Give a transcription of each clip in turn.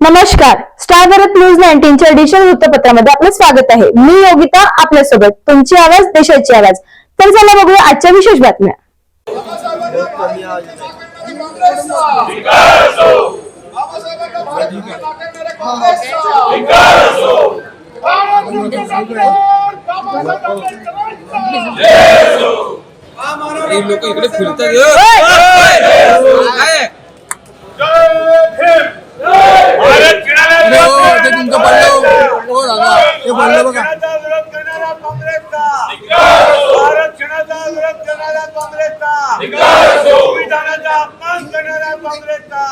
नमस्कार. Star Bharat news नाईन्टीनच्या digital वृत्तपत्रामध्ये आपलं स्वागत आहे. मी योगिता आपल्यासोबत तुमची आवाज देशाची आवाज. तर चला बघूया आजच्या विशेष बातम्या. लोक इकडे फिरतात हो, ते तुमचं पडलं हो दादा. ते पडलं बघा. खेळाचा विरोध करणारा काँग्रेसचा भारत खेळाचा विरोध करणारा काँग्रेसचा संविधानाचा अपमान करणारा काँग्रेसचा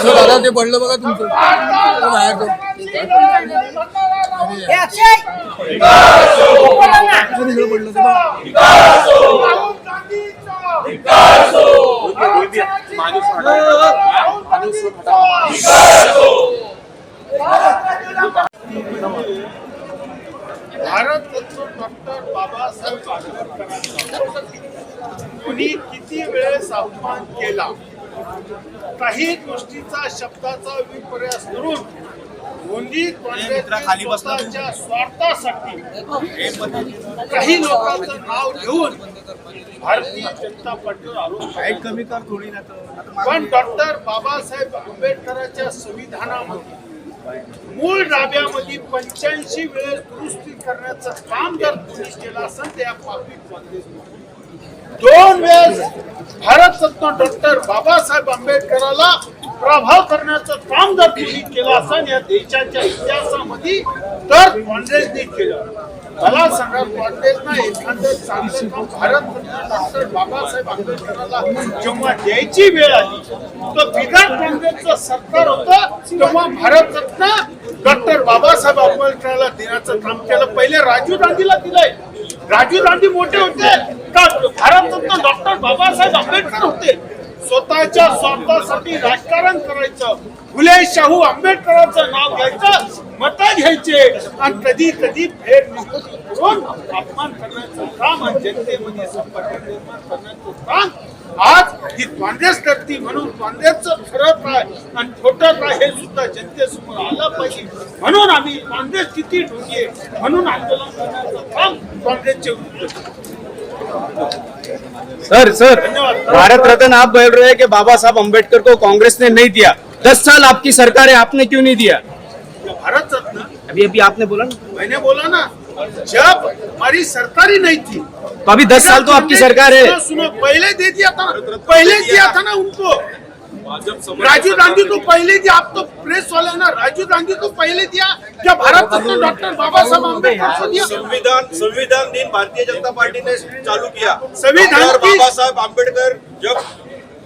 हो दादा ते पडलं बघा. तुमचं ते बाहेर इकडे पडलं ते बघा. राहुल गांधीचा भारतरत्न कुणी किती वेळेस अपमान केला? काही गोष्टीचा शब्दाचा विपर्यास करून गोंदी खाली स्वतःच्या स्वार्थासाठी काही लोकांचं नाव घेऊन भारतीय जनता पार्टीवर आरोप कमी कर थोडी ना पण डॉक्टर बाबासाहेब आंबेडकरांच्या संविधानामध्ये मूळ डाब्यामध्ये पंच्याऐंशी वेळेस दुरुस्ती करण्याचं काम जर पोलीस केलं असेल तर या पापी दोन वेळेस भारतरत्न डॉक्टर बाबासाहेब आंबेडकराला प्रभाव करण्याचं काम जर कोणी केलं असेल या देशाच्या इतिहासामध्ये तर काँग्रेसने केलं. मला सांगा काँग्रेसनं एखादं चांगलं काम भारतरत्न डॉक्टर बाबासाहेब आंबेडकरांना जेव्हा द्यायची वेळ आली तर बिगर काँग्रेसचं सरकार होतं तेव्हा भारतरत्न डॉक्टर बाबासाहेब आंबेडकरांना देण्याचं काम केलं. पहिले राजीव गांधीला दिलंय. राजीव गांधी मोठे होते. का? भारतरत्न डॉक्टर बाबासाहेब आंबेडकर होते. स्वतःच्या स्वार्थासाठी राजकारण करायचं. फुले शाहू आंबेडकरांचं नाव घ्यायचं. मत घ्यायचे. आणि कधी कधी फेर करून अपमान करण्याचं काम आणि जनतेमध्ये संपर्क निर्माण करण्याचं काम आज ही काँग्रेस करते म्हणून काँग्रेसचं खरं काय आणि खोटं काय हे सुद्धा जनतेसमोर आलं पाहिजे. म्हणून आम्ही काँग्रेस किती ढोंगी आहे म्हणून आंदोलन करण्याचं काम काँग्रेसचे सर सर धन्यवाद. भारत रत्न आप बोल रहे हैं कि बाबा साहब अम्बेडकर को कांग्रेस ने नहीं दिया। दस साल आपकी सरकार है आपने क्यों नहीं दिया? अभी अभी आपने बोला ना? मैंने बोला ना जब हमारी सरकार ही नहीं थी तो अभी दस साल तो आपकी सरकार है। सुनो, पहले दे दिया था ना पहले दिया था ना उनको। राजीव गांधी को पहले दिया आप तो प्रेस वाले ना राजीव गांधी को पहले दिया क्या भारत रत्न डॉक्टर बाबा साहब अंबेडकर को दिया? संविधान संविधान दिन भारतीय जनता पार्टी ने चालू किया। संविधान बाबा साहब आम्बेडकर जब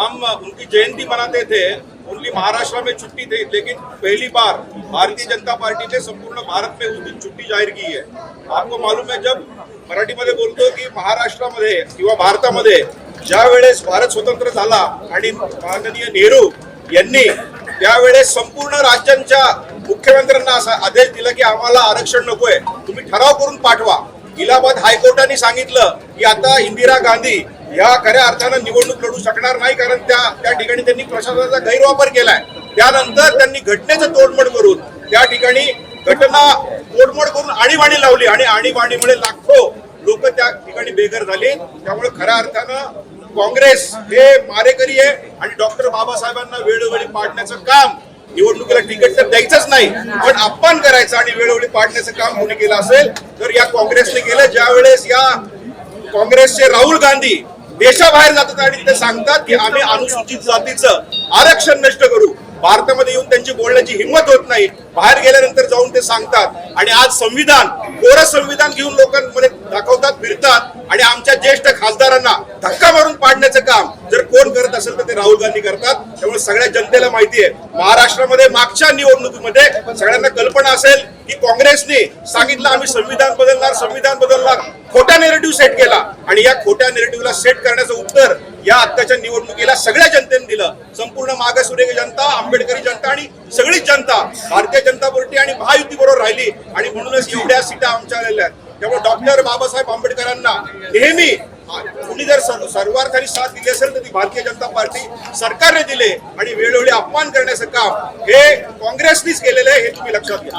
हम उनकी जयंती मनाते थे ओनली महाराष्ट्र में छुट्टी थी लेकिन पहली बार भारतीय जनता पार्टी ने संपूर्ण भारत में उस दिन छुट्टी जाहीर की है। आपको मालूम है जब मराठीमध्ये बोलतो की महाराष्ट्रामध्ये किंवा भारतामध्ये ज्या वेळेस भारत स्वतंत्र झाला आणि माननीय नेहरू यांनी त्यावेळेस संपूर्ण राज्यांच्या मुख्यमंत्र्यांना असा आदेश दिला की आम्हाला आरक्षण नकोय तुम्ही ठराव करून पाठवा. इलाहाबाद हायकोर्टाने सांगितलं की आता इंदिरा गांधी या खऱ्या अर्थानं निवडणूक लढू शकणार नाही कारण त्या त्या ठिकाणी त्यांनी प्रशासनाचा गैरवापर केलाय. त्यानंतर त्यांनी घटनेचं तोडमोड करून त्या ठिकाणी घटना तोडमोड करून आणीबाणी लावली आणि आणीबाणीमुळे लाखो लोक त्या ठिकाणी बेघर झाले. त्यामुळे खऱ्या अर्थानं काँग्रेस हे मारेकरी आहे आणि डॉक्टर बाबासाहेबांना वेळोवेळी पाडण्याचं काम निवडणुकीला तिकीट तर द्यायचंच नाही पण अपमान करायचं आणि वेळोवेळी पाडण्याचं काम कोणी केलं असेल तर या काँग्रेसने केलं. ज्या वेळेस या काँग्रेसचे राहुल गांधी देशाबाहेर जातात आणि ते सांगतात की आम्ही अनुसूचित जातीचं आरक्षण नष्ट करू. भारतामध्ये येऊन त्यांची बोलण्याची हिंमत होत नाही. बाहेर गेल्यानंतर जाऊन ते सांगतात. आणि आज संविधान कोरं संविधान घेऊन लोकांमध्ये दाखवतात फिरतात आणि आमच्या ज्येष्ठ खासदारांना धक्का मारून पाडण्याचं काम जर कोण करत असेल तर ते राहुल गांधी करतात. त्यामुळे सगळ्या जनतेला माहिती आहे महाराष्ट्रामध्ये मागच्या निवडणुकीमध्ये सगळ्यांना कल्पना असेल की काँग्रेसने सांगितलं आम्ही संविधान बदलणार संविधान बदलणार. खोटा नेरेटिव्ह सेट केला आणि या खोट्या नेरेटिव्हला सेट करण्याचं उत्तर या आत्ताच्या निवडणुकीला सगळ्या जनतेने दिलं. संपूर्ण मागासवर्गीय जनता आंबेडकरी जनता आणि सगळीच जनता भारतीय जनता पार्टी आणि महायुती बरोबर राहिली. आणि म्हणूनच एवढ्या सीटा आमच्या आलेल्या आहेत. त्यामुळे डॉक्टर बाबासाहेब आंबेडकरांना नेहमी कुणी जर सर्वार्थाने साथ दिली असेल तर ती भारतीय जनता पार्टी सरकारने दिले आणि वेळोवेळी अपमान करण्याचं काम हे काँग्रेसनीच केलेलं आहे हे तुम्ही लक्षात घ्या.